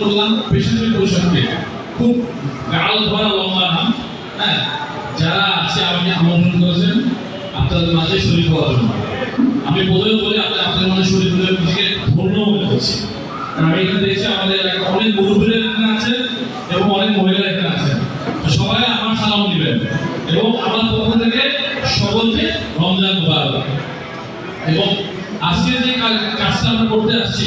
করলাম পেশাজীবী পরিষদকে খুব গাল ধরা লম্বা নাম হ্যাঁ? যারা আছে আমাকে আমন্ত্রণ করেছেন, আপনাদের মাঝে শরীর হওয়ার জন্য। আমি বলেও বলে, আপনার আপনাদের মাঝে শরীর হলে নিজেকে ধন্য মনে করছি। আমি এখানে দেখছি, আমাদের অনেক মুরব্বীরা এখানে আছে এবং অনেক মহিলা এখানে আছে। সবাই আমার সালাম দিবেন এবং আমার পক্ষ থেকে সকলকে রমজান মুবারক। এবং আজকে যে কাজটা আমরা করতে আসছি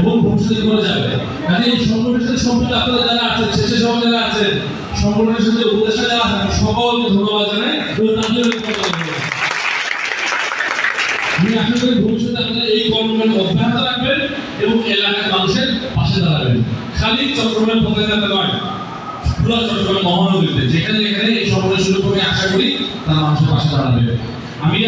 এবং ভবিষ্যতে করে যাবে। কাজে এই সংগঠনের সম্পর্কে আপনারা যারা আছেন শেষে সবাই যারা আছেন, সংগঠনের সাথে উপদেষ্টা যারা আছেন সকলকে ধন্যবাদ জানাই আমি আশা করি ভবিষ্যতে আপনারা এই কর্মকাণ্ড অব্যাহত রাখবেন এবং এলাকার মানুষের পাশে দাঁড়াবেন খালি চট্টগ্রাম পতাকাতে নয়, পুরো চট্টগ্রাম মহানগরীতে, যেখানে যেখানে এই সংগঠন শুরু আশা করি তারা মানুষের পাশে দাঁড়াবে। আমি